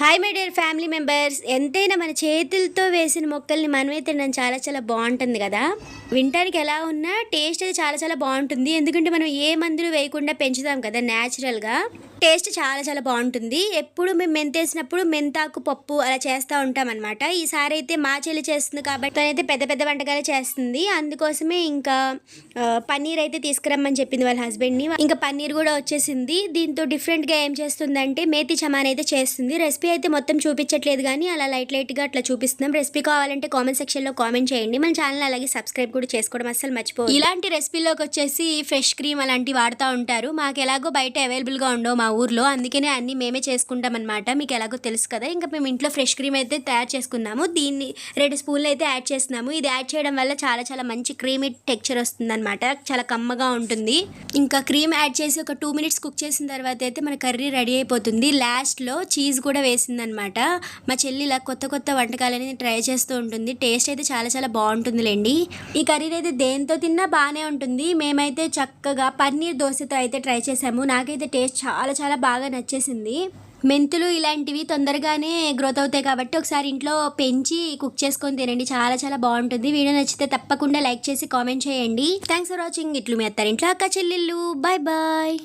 Hi my dear family members ఎంతైనా మన చేతులతో వేసిన మొక్కల్ని మనమే తినడం చాలా చాలా బాగుంటుంది కదా? వినటానికి ఎలా ఉన్నా టేస్ట్ అది చాలా చాలా బాగుంటుంది. ఎందుకంటే మనం ఏ మందులు వేయకుండా పెంచుతాం కదా న్యాచురల్గా టేస్ట్ చాలా చాలా బాగుంటుంది. ఎప్పుడు మేము మెంతేసినప్పుడు మెంతాకు పప్పు అలా చేస్తూ ఉంటాం అనమాట ఈసారి అయితే మా చెల్లి చేస్తుంది కాబట్టి తనైతే పెద్ద పెద్ద వంటకాలు చేస్తుంది. అందుకోసమే ఇంకా పన్నీర్ అయితే తీసుకురమ్మని చెప్పింది వాళ్ళ హస్బెండ్ని. ఇంకా పన్నీర్ కూడా వచ్చేసింది. దీంతో డిఫరెంట్గా ఏం చేస్తుందంటే మేతి చమాన్ అయితే చేస్తుంది. రెసిపీ అయితే మొత్తం చూపించట్లేదు కానీ అలా లైట్ లైట్గా అట్లా చూపిస్తున్నాం. రెసిపీ కావాలంటే కామెంట్ సెక్షన్లో కామెంట్ చేయండి. మన ఛానల్ అలాగే సబ్స్క్రైబ్ కూడా చేసుకోవడం అస్సలు మర్చిపోయి ఇలాంటి రెసిపీలోకి వచ్చేసి ఫ్రెష్ క్రీమ్ అలాంటివి వాడుతూ ఉంటారు. మాకు ఎలాగో బయట అవైలబుల్గా ఉండవు మా ఊర్లో. అందుకనే అన్ని మేమే చేసుకుంటాం అనమాట మీకు ఎలాగో తెలుసు కదా ఇంకా మేము ఇంట్లో ఫ్రెష్ క్రీమ్ అయితే తయారు చేసుకున్నాము. దీన్ని రెండు స్పూన్లు అయితే యాడ్ చేస్తున్నాము. ఇది యాడ్ చేయడం వల్ల చాలా చాలా మంచి క్రీమీ టెక్చర్ వస్తుంది అనమాట చాలా కమ్మగా ఉంటుంది. ఇంకా క్రీమ్ యాడ్ చేసి ఒక టూ మినిట్స్ కుక్ చేసిన తర్వాత అయితే మన కర్రీ రెడీ అయిపోతుంది. లాస్ట్లో చీజ్ కూడా వేసిందనమాట మా చెల్లి ఇలా కొత్త కొత్త వంటకాలని ట్రై చేస్తూ ఉంటుంది. టేస్ట్ అయితే చాలా చాలా బాగుంటుందిలేండి. ఈ కర్రీ అయితే దేంతో తిన్నా బాగానే ఉంటుంది. మేమైతే చక్కగా పన్నీర్ దోశతో అయితే ట్రై చేసాము నాకైతే టేస్ట్ చాలా చాలా బాగా నచ్చేసింది. మెంతులు ఇలాంటివి తొందరగానే గ్రోత్ అవుతాయి కాబట్టి ఒకసారి ఇంట్లో పెంచి కుక్ చేసుకొని తినండి. చాలా చాలా బాగుంటుంది. వీడియో నచ్చితే తప్పకుండా లైక్ చేసి కామెంట్ చేయండి. థ్యాంక్స్ ఫర్ వాచింగ్ ఇట్లు మీ అత్తారింట్లో అక్క చెల్లెళ్ళు. Bye bye